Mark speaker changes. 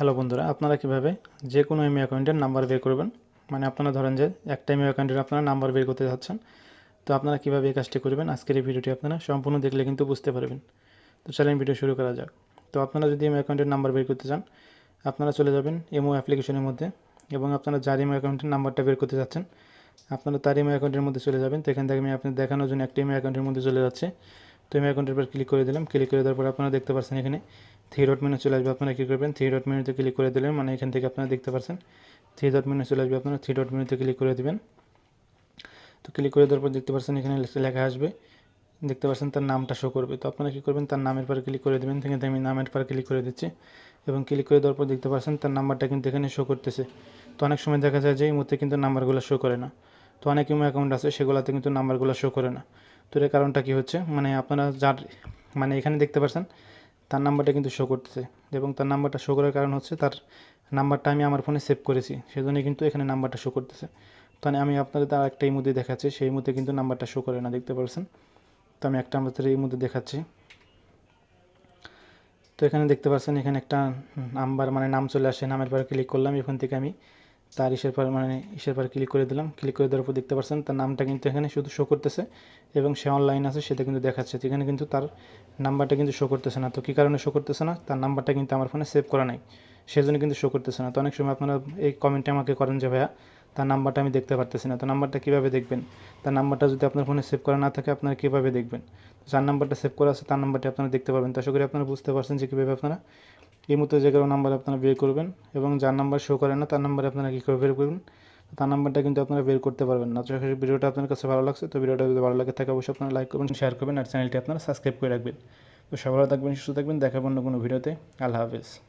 Speaker 1: Hello বন্ধুরা, আপনারা কীভাবে যে কোনো ইমেল অ্যাকাউন্টের নাম্বার বের করবেন? মানে আপনারা ধরেন যে একটা ইমেল অ্যাকাউন্টের আপনারা নাম্বার বের করতে যাচ্ছেন। তো আপনারা কীভাবে এই কাজটি করবেন? আজকের এই ভিডিওটি আপনারা সম্পূর্ণ দেখলে কিন্তু বুঝতে পারবেন। তো চলেন ভিডিও শুরু করা যাক। তো আপনারা যদি ইমেল অ্যাকাউন্টের নাম্বার বের করতে চান, আপনারা চলে যাবেন এমও অ্যাপ্লিকেশনের মধ্যে এবং আপনারা যার ইমেল অ্যাকাউন্টের নাম্বারটা বের করতে যাচ্ছেন, আপনারা তার ইমেল অ্যাকাউন্টের মধ্যে চলে যাবেন। তো এখান থেকে আমি আপনাদের দেখানোর জন্য একটা ইমেল অ্যাকাউন্টের মধ্যে চলে যাচ্ছে। তো আমি অ্যাকাউন্টের উপর ক্লিক করে দিলাম। ক্লিক করে দেওয়ার পর আপনারা দেখতে পাচ্ছেন এখানে থ্রি ডট মেনু চলে আসবে। আপনারা কী করবেন? থ্রি ডট মেনুতে ক্লিক করে দিলেন। মানে এখান থেকে আপনারা দেখতে পাচ্ছেন থ্রি ডট মেনু চলে আসবে আপনারা। থ্রি ডট মেনুতে ক্লিক করে দেবেন। তো ক্লিক করে দেওয়ার পর দেখতে পাচ্ছেন এখানে লেখা আসবে। দেখতে পাচ্ছেন তার নামটা শো করবে। তো আপনারা কী করবেন? তার নামের পর ক্লিক করে দেবেন। সেখান আমি নামের পর ক্লিক করে দিচ্ছি। এবং ক্লিক করে দেওয়ার পর দেখতে পাচ্ছেন তার নাম্বারটা কিন্তু এখানে শো করতেছে। তো অনেক সময় দেখা যায় যে এই মুহূর্তে কিন্তু নাম্বারগুলো শো করে না। তো অনেক ইমো অ্যাকাউন্ট আছে, সেগুলোতে কিন্তু নাম্বারগুলো শো করে না। তো এর কারণটা কী হচ্ছে? মানে আপনারা যার মানে এখানে দেখতে পাচ্ছেন তার নাম্বারটা কিন্তু শো করতেছে। এবং তার নাম্বারটা শো করার কারণ হচ্ছে তার নাম্বারটা আমি আমার ফোনে সেভ করেছি, সেজন্যই কিন্তু এখানে নাম্বারটা শো করতেছে। তো আমি আপনাদের তার একটা এই মধ্যে দেখাচ্ছি, সেই মধ্যে কিন্তু নাম্বারটা শো করে না, দেখতে পাচ্ছেন তো আমি একটা আমাদের এই মধ্যে দেখাচ্ছি। তো এখানে দেখতে পাচ্ছেন এখানে একটা নাম্বার মানে নাম চলে আসে, নামের পরে ক্লিক করলাম, এখান থেকে আমি তার ইসের পর মানে ইসের পর ক্লিক করে দিলাম। ক্লিক করে দেওয়ার পর দেখতে পাচ্ছেন তার নামটা কিন্তু এখানে শুধু শো করতেছে এবং সে অনলাইন আছে, সেটা কিন্তু দেখাচ্ছে। এখানে কিন্তু তার নাম্বারটা কিন্তু শো করতেছে না। তো কী কারণে শো করতেছে না? তার নাম্বারটা কিন্তু আমার ফোনে সেভ করা নাই। সেজন্য কিন্তু শো করতেছে না। তো অনেক সময় আপনারা এই কমেন্টে আমাকে করেন যে, ভাইয়া, তার নাম্বারটা আমি দেখতে পারতেছি না। তো নাম্বারটা কীভাবে দেখবেন? তার নাম্বারটা যদি আপনার ফোনে সেভ করা না থাকে, আপনারা কীভাবে দেখবেন? যার নাম্বারটা সেভ করা আছে, তার নাম্বারটা আপনারা দেখতে পারবেন। তো আশা করি আপনারা বুঝতে পারছেন যে কীভাবে আপনারা এই মুহূর্তে যে কোনো নাম্বার আপনারা বের করবেন এবং যার নাম্বার শো করে না, তার নাম্বারে আপনারা কী করে বের করবেন? তার নাম্বারটা কিন্তু আপনারা বের করতে পারবেন না। তো ভিডিওটা আপনার কাছে ভালো লাগছে। তো ভিডিওটা যদি ভালো লাগে থাকে অবশ্যই আপনারা লাইক করবেন শেয়ার করবেন, আর চ্যানেলটি আপনারা সাবস্ক্রাইব করে রাখবেন। তো সবাই থাকবেন, সুস্থ থাকবেন। দেখাবেন অন্য কোনো ভিডিওতে। আল্লাহ হাফেজ।